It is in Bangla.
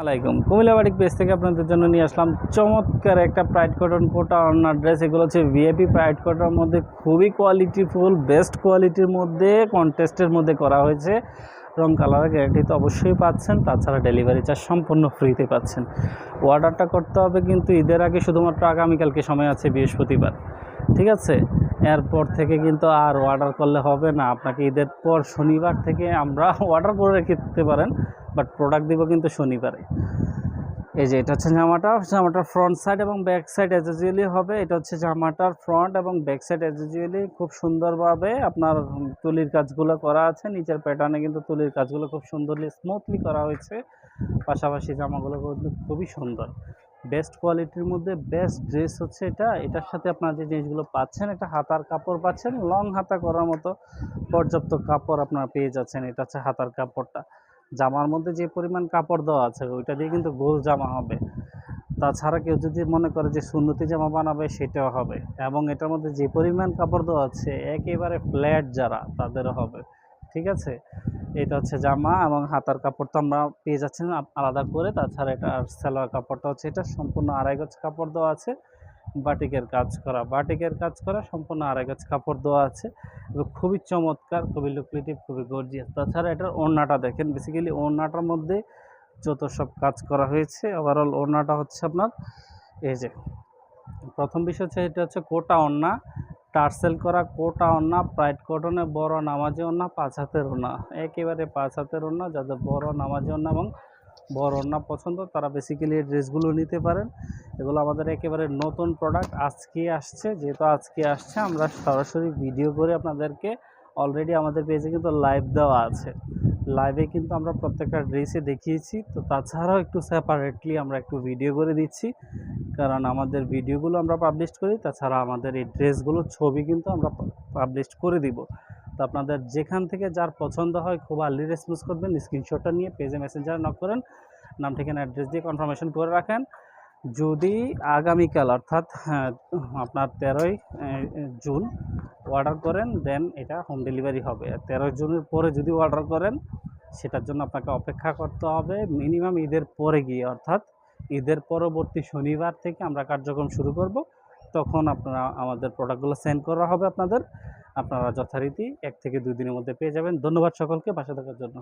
আলাইকুম। কুমিল্লা বাড়ি পেজ থেকে আপনাদের জন্য নিয়ে আসলাম চমৎকার একটা প্রাইড কটন কোটা অন্যার ড্রেস এগুলো হচ্ছে ভিআইপি প্রাইড কটনের মধ্যে খুবই কোয়ালিটিফুল বেস্ট কোয়ালিটির মধ্যে কন্টেস্টের মধ্যে করা হয়েছে। রং কালারের গ্যারান্টি তো অবশ্যই পাচ্ছেন, তাছাড়া ডেলিভারি চার্জ সম্পূর্ণ ফ্রিতে পাচ্ছেন। অর্ডারটা করতে হবে কিন্তু ঈদের আগে শুধুমাত্র আগামীকালকে সময় আছে বৃহস্পতিবার। ঠিক আছে? এরপর থেকে কিন্তু আর অর্ডার করলে হবে না। আপনাকে ঈদের পর শনিবার থেকে আমরা অর্ডার করে রেখে পারেন বাট প্রোডাক্ট দিব কিন্তু শনিবারে। এই যে এটা হচ্ছে জামাটা, জামাটার ফ্রন্ট সাইড এবং ব্যাক সাইড অ্যাজ ইউজুয়ালি হবে। এটা হচ্ছে জামাটার ফ্রন্ট এবং ব্যাক সাইড অ্যাজ ইউজুয়ালি খুব সুন্দরভাবে আপনার তুলির কাজগুলো করা আছে। নিচের প্যাটার্নে কিন্তু তুলির কাজগুলো খুব সুন্দরলি স্মুথলি করা হয়েছে। পাশাপাশি জামাগুলো খুবই সুন্দর। বেস্ট কোয়ালিটির মধ্যে বেস্ট ড্রেস হচ্ছে এটা। এটার সাথে আপনার যে জিনিসগুলো পাচ্ছেন, একটা হাতার কাপড় পাচ্ছেন লং হাতা করার মতো পর্যাপ্ত কাপড় আপনারা পেয়ে যাচ্ছেন। এটা হচ্ছে হাতার কাপড়টা। জামার মধ্যে যে পরিমাণ কাপড় দেওয়া আছে, ওইটা দিয়ে কিন্তু গোল জামা হবে। তাছাড়া কেউ যদি মনে করে যে সুন্নতি জামা বানাবে, সেটাও হবে। এবং এটার মধ্যে যে পরিমাণ কাপড় দেওয়া আছে, একেবারে ফ্ল্যাট যারা, তাদেরও হবে। ঠিক আছে? এটা হচ্ছে জামা এবং হাতার কাপড় তো আমরা পেয়ে যাচ্ছেন আপ- আলাদা করে। তাছাড়া এটা সালোয়ার কাপড়টা হচ্ছে এটা, সম্পূর্ণ আড়াই গজ কাপড় দেওয়া আছে। বাটিকের কাজ করা, বাটিকের কাজ করা, সম্পূর্ণ আড়াই গজ কাপড় দেওয়া আছে। এবং খুবই চমৎকার, খুবই লুক্রেটিভ খুবই গর্জিয়াস তাছাড়া এটার ওড়নাটা দেখেন বেসিক্যালি ওড়নাটার মধ্যে যত সব কাজ করা হয়েছে ওভারঅল ওড়নাটা হচ্ছে আপনার, এই যে, প্রথম বিষয় হচ্ছে এটা হচ্ছে কোটা ওড়না। টার্সেল করা কোটা ওনা প্রাইড কটনে বড় নামাজি ওনা পাঁচ হাতের ওনা একেবারে পাঁচ হাতের ওড়না যাদের বড় নামাজি ওড়না এবং বড় ওড়না পছন্দ, তারা বেসিক্যালি এই ড্রেসগুলো নিতে পারেন। এগুলো আমাদের একেবারে নতুন প্রোডাক্ট আজকে আসছে, যেহেতু আজকে আসছে, আমরা সরাসরি ভিডিও করে আপনাদেরকে অলরেডি আমাদের পেজে কিন্তু লাইভ দেওয়া আছে। লাইভে কিন্তু আমরা প্রত্যেকটা ড্রেসে দেখিয়েছি। তো তাছাড়াও একটু সেপারেটলি আমরা একটু ভিডিও করে দিচ্ছি। কারণ আমাদের ভিডিওগুলো আমরা পাবলিশ করি, তাছাড়া আমাদের এই ড্রেসগুলোর ছবি কিন্তু আমরা পাবলিশ করে দিব। তো আপনাদের যেখান থেকে যার পছন্দ হয় খুব আর্লি রেসপন্স করবেন স্ক্রিনশটটা নিয়ে পেজে মেসেঞ্জার নক করেন, নাম, ঠিকানা অ্যাড্রেস দিয়ে কনফার্মেশন করে রাখেন। যদি আগামীকাল অর্থাৎ হ্যাঁ, আপনার তেরোই জুন অর্ডার করেন দেন এটা হোম ডেলিভারি হবে। তেরোই জুনের পরে যদি অর্ডার করেন সেটার জন্য আপনাকে অপেক্ষা করতে হবে। মিনিমাম ঈদের পরে গিয়ে অর্থাৎ ঈদের পরবর্তী শনিবার থেকে আমরা কার্যক্রম শুরু করব। তখন আপনারা আমাদের প্রোডাক্টগুলো সেন্ড করা হবে আপনাদের। আপনারা যথারীতি এক থেকে দুই দিনের মধ্যে পেয়ে যাবেন। ধন্যবাদ সকলকে পাশে থাকার জন্য।